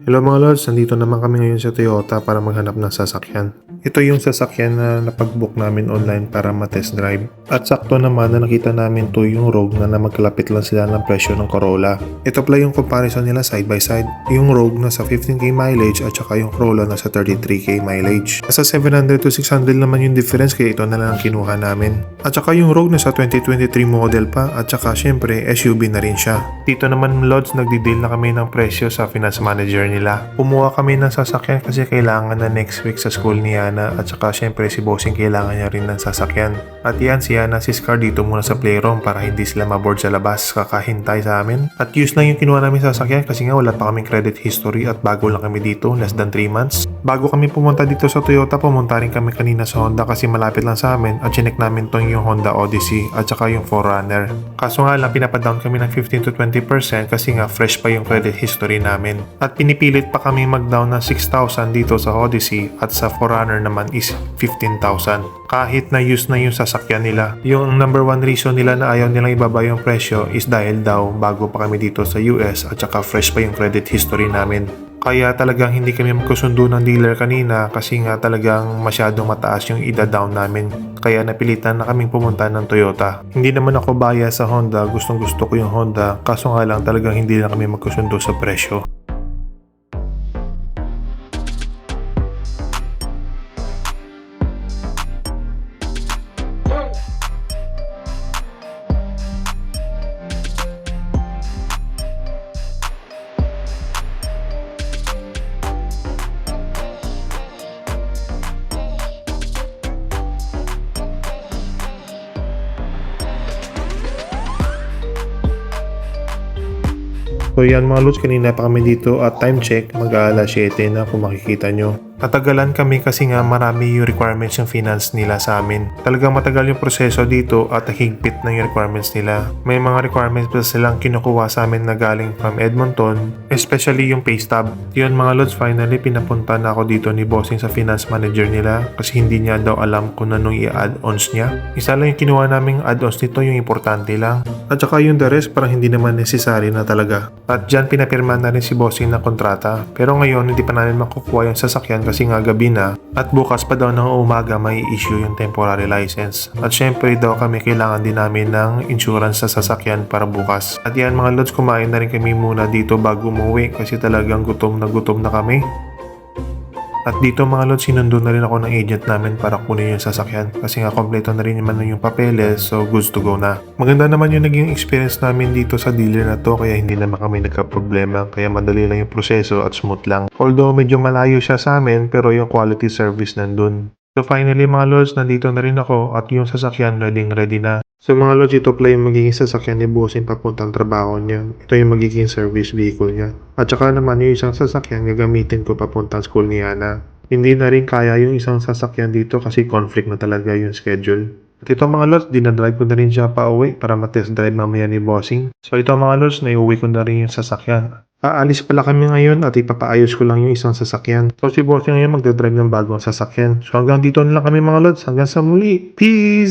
Hello mga lods, nandito naman kami ngayon sa Toyota para maghanap ng sasakyan. Ito yung sasakyan na napag-book namin online para ma-test drive. At sakto naman na nakita namin to yung Rogue na, na magkalapit lang sila ng presyo ng Corolla. Ito pala yung comparison nila side by side. Yung Rogue na sa 15k mileage at saka yung Corolla na sa 33k mileage. Sa 700 to 600 naman yung difference kaya ito na lang ang kinuha namin. At saka yung Rogue na sa 2023 model pa at saka syempre SUV na rin siya. Dito naman lods nagdi-deal na kami ng presyo sa finance manager nila. Kumuha kami ng sasakyan kasi kailangan na next week sa school ni Yana at saka syempre si Bossing kailangan niya rin ng sasakyan. At yan si Yana si Scar dito muna sa playroom para hindi sila maboard sa labas kakahintay sa amin. At use lang yung kinuha namin sasakyan kasi nga wala pa kaming credit history at bago lang kami dito less than 3 months. Bago kami pumunta dito sa Toyota pumunta rin kami kanina sa Honda kasi malapit lang sa amin at chinek namin tong yung Honda Odyssey at saka yung 4Runner. Kaso nga lang pinapadown kami ng 15 to 20% kasi nga fresh pa yung credit history namin. At pinipilit pa kami mag-down ng 6,000 dito sa Odyssey at sa 4Runner naman is 15,000. Kahit na use na yung sasakyan nila. Yung number one reason nila na ayaw nilang ibaba yung presyo is dahil daw bago pa kami dito sa US at saka fresh pa yung credit history namin. Kaya talagang hindi kami magkusundo ng dealer kanina kasi nga talagang masyadong mataas yung ida-down namin. Kaya napilitan na kaming pumunta ng Toyota. Hindi naman ako bias sa Honda, gustong gusto ko yung Honda. Kaso nga lang talagang hindi na kami magkusundo sa presyo. So yan mga lods, kanina pa kami dito at time check, mag-aala 7 na kung makikita nyo. Natagalan kami kasi nga marami yung requirements yung finance nila sa amin. Talagang matagal yung proseso dito at higpit na yung requirements nila. May mga requirements pa silang kinukuha sa amin na galing from Edmonton, especially yung pay stub. Yun mga lods, finally pinapunta na ako dito ni Bossing sa finance manager nila kasi hindi niya daw alam kung anong i-add-ons niya. Isa lang yung kinuha naming add-ons nito yung importante lang. At saka yung the rest parang hindi naman necessary na talaga. At dyan pinapirma na rin si Bossing ng kontrata. Pero ngayon hindi pa namin makukuha yung sasakyan kasi nga gabi na at bukas pa daw ng umaga may issue yung temporary license. At syempre daw kami kailangan din namin ng insurance sa sasakyan para bukas. At yan mga lods kumain na rin kami muna dito bago umuwi kasi talagang gutom na gutom na kami. At dito mga lods, sinundo na rin ako ng agent namin para kunin yung sasakyan kasi nga kompleto na rin naman yung papeles so goods to go na. Maganda naman yung naging experience namin dito sa dealer na to kaya hindi naman kami nagka-problema kaya madali lang yung proseso at smooth lang. Although medyo malayo siya sa amin pero yung quality service nandun. So finally mga lods, nandito na rin ako at yung sasakyan ready ready na. So mga lods, ito pala yung magiging sasakyan ni Bossing papuntang trabaho niya. Ito yung magiging service vehicle niya. At saka naman yung isang sasakyan gagamitin ko papuntang school ni Ana. Hindi na rin kaya yung isang sasakyan dito kasi conflict na talaga yung schedule. At ito mga lods, dinadrive ko na rin siya pa uwi para matest drive mamaya ni Bossing. So ito mga lods, naiuwi ko na rin yung sasakyan. Aalis pala kami ngayon at ipapaayos ko lang yung isang sasakyan. So si Bossing ngayon magdadrive ng bagong sasakyan. So hanggang dito na lang kami mga lods. Hanggang sa muli. Peace!